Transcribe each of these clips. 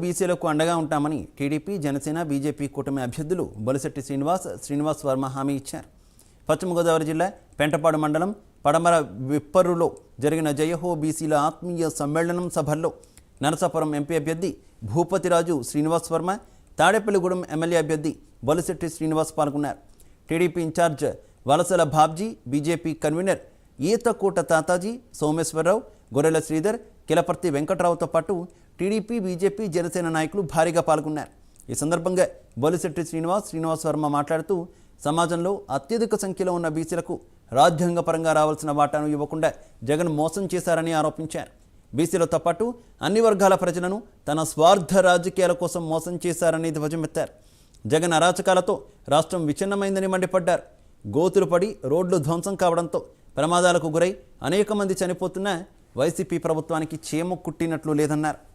బీసీలకు అండగా ఉంటామని టీడీపీ జనసేన బీజేపీ కూటమి అభ్యర్థులు బొలిశెట్టి శ్రీనివాస్ శ్రీనివాస్ వర్మ హామీ ఇచ్చారు. పశ్చిమ గోదావరి జిల్లా పెంటపాడు మండలం పడమర విప్పరులో జరిగిన జయహో బీసీల ఆత్మీయ సమ్మేళనం సభల్లో నరసాపురం ఎంపీ అభ్యర్థి భూపతిరాజు శ్రీనివాస్ వర్మ తాడేపల్లిగూడెం ఎమ్మెల్యే అభ్యర్థి బొలిశెట్టి శ్రీనివాస్ పాల్గొన్నారు. TDP in charge Valasala Babji BJP convener Eethakuta Tataji Someswararao Gorrela Sridhar Kilaparthi వెంకట్రావుతో పాటు టీడీపీ బీజేపీ జనసేన నాయకులు భారీగా పాల్గొన్నారు. ఈ సందర్భంగా బొలిశెట్టి శ్రీనివాస్ శ్రీనివాస్ వర్మ మాట్లాడుతూ సమాజంలో అత్యధిక సంఖ్యలో ఉన్న బీసీలకు రాజ్యాంగపరంగా రావాల్సిన వాటాను ఇవ్వకుండా జగన్ మోసం చేశారని ఆరోపించారు. బీసీలతో పాటు అన్ని వర్గాల ప్రజలను తన స్వార్థ రాజకీయాల కోసం మోసం చేశారని ధ్వజమెత్తారు. జగన్ అరాచకాలతో రాష్ట్రం విచ్ఛిన్నమైందని మండిపడ్డారు. గోతులు పడి రోడ్లు ధ్వంసం కావడంతో ప్రమాదాలకు గురై అనేక మంది చనిపోతున్న వైసీపీ ప్రభుత్వానికి చీమ కుట్టినట్లు లేదన్నారు.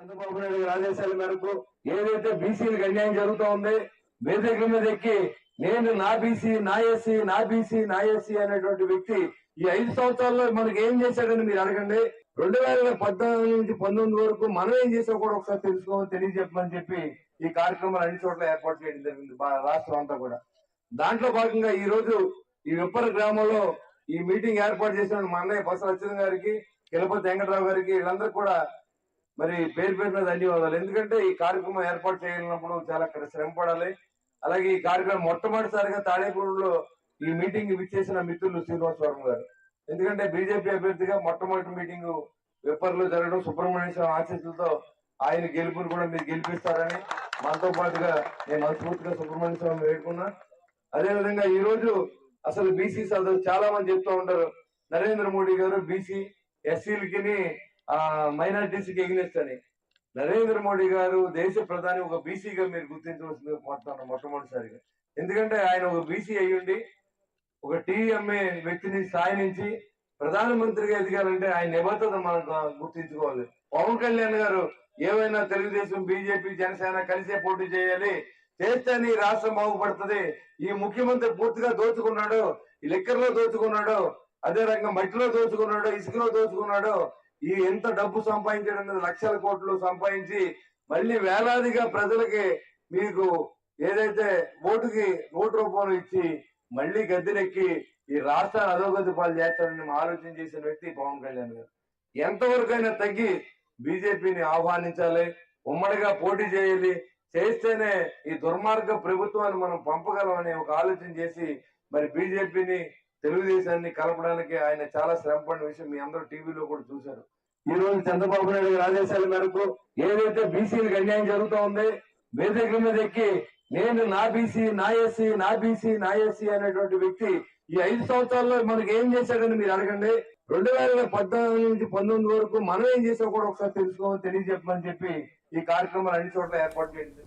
చంద్రబాబు నాయుడు గారి ఆదేశాల మేరకు ఏదైతే బీసీలకు అన్యాయం జరుగుతూ ఉంది వేదికల మీద ఎక్కి నేను నా బీసీ నా ఎస్సీ నా బీసీ నా ఎస్సీ అనేటువంటి వ్యక్తి ఈ ఐదు సంవత్సరాల్లో మనకి ఏం చేశాడని మీరు అడగండి. రెండు వేల పద్నాలుగు నుంచి పంతొమ్మిది వరకు మనం ఏం చేసాం కూడా ఒకసారి తెలుసుకోమని తెలియజెప్పమని చెప్పి ఈ కార్యక్రమాలు అన్ని చోట్ల ఏర్పాటు చేయడం జరిగింది బా- రాష్ట్రం అంతా కూడా. దాంట్లో భాగంగా ఈ రోజు ఈ విప్పర గ్రామంలో ఈ మీటింగ్ ఏర్పాటు చేసిన మా అన్నయ్య బస అచ్యుతం గారికి కిలపతి వెంకటరావు గారికి వీళ్ళందరూ కూడా మరి పేరు పేరున ధన్యవాదాలు. ఎందుకంటే ఈ కార్యక్రమం ఏర్పాటు చేయాలన్నప్పుడు చాలా ఇక్కడ శ్రమ పడాలి. అలాగే ఈ కార్యక్రమం మొట్టమొదటిసారిగా తాడేపూడిలో ఈ మీటింగ్ విచ్చేసిన మిత్రులు శ్రీనివాస్ వర్మ గారు. ఎందుకంటే బీజేపీ అభ్యర్థిగా మొట్టమొదటి మీటింగ్ విప్పర్లో జరగడం సుబ్రహ్మణ్య స్వామి ఆశీస్సులతో ఆయన గెలుపుని కూడా మీరు గెలిపిస్తారని మనతో పాటుగా నేను మనస్ఫూర్తిగా సుబ్రహ్మణ్య స్వామి వేడుకున్నా. అదేవిధంగా ఈ రోజు అసలు బీసీ సదస్సు చాలా మంది చెప్తూ ఉంటారు. నరేంద్ర మోడీ గారు బీసీ ఎస్సీలకి మైనార్టీస్కి ఎగ్నెస్ట్ అని. నరేంద్ర మోడీ గారు దేశ ప్రధాని ఒక బీసీగా మీరు గుర్తించవలసింది మొత్తం మొట్టమొదటిసారిగా. ఎందుకంటే ఆయన ఒక బీసీ అయ్యుండి ఒక టీ అమ్మే వ్యక్తిని స్థాయి నుంచి ప్రధానమంత్రిగా ఎదిగారంటే ఆయన నిబద్ధత మనం గుర్తించుకోవాలి. పవన్ కళ్యాణ్ గారు ఏమైనా తెలుగుదేశం బీజేపీ జనసేన కలిసే పోటీ చేయాలి. చేస్తేనే ఈ రాష్ట్రం బాగుపడుతుంది. ఈ ముఖ్యమంత్రి పూర్తిగా దోచుకున్నాడు. ఈ లెక్కర్లో దోచుకున్నాడు. అదే రకంగా మట్టిలో దోచుకున్నాడు. ఇసుకలో దోచుకున్నాడు. ఈ ఎంత డబ్బు సంపాదించడం లక్షల కోట్లు సంపాదించి మళ్ళీ వేలాదిగా ప్రజలకి మీకు ఏదైతే ఓటుకి ఓటు రూపంలో ఇచ్చి మళ్ళీ గద్దెనెక్కి ఈ రాష్ట్రాన్ని అధోగతి పాలు చేస్తారని ఆలోచన చేసిన వ్యక్తి పవన్ కళ్యాణ్ గారు. ఎంతవరకైనా తగ్గి బీజేపీని ఆహ్వానించాలి ఉమ్మడిగా పోటీ చేయాలి చేస్తేనే ఈ దుర్మార్గ ప్రభుత్వాన్ని మనం పంపగలమని ఒక ఆలోచన చేసి మరి బీజేపీని తెలుగుదేశాన్ని కలపడానికి ఆయన చాలా శ్రమపడిన విషయం మీ అందరూ టీవీలో కూడా చూశారు. ఈ రోజు చంద్రబాబు నాయుడు గారి ఆదేశాల మేరకు ఏదైతే బీసీలకు అన్యాయం జరుగుతూ ఉంది వేదిక మీద ఎక్కి నేను నా బీసీ నా ఎస్సీ నా బీసీ నా ఎస్సీ అనేటువంటి వ్యక్తి ఈ ఐదు సంవత్సరాల్లో మనకి ఏం చేశాడని మీరు అడగండి. రెండు వేల పద్నాలుగు నుంచి పంతొమ్మిది వరకు మనం ఏం చేసాం కూడా ఒకసారి తెలుసుకోమని తెలియజెప్పమని చెప్పి ఈ కార్యక్రమాలు అన్ని చోట్ల ఏర్పాటు చేయండి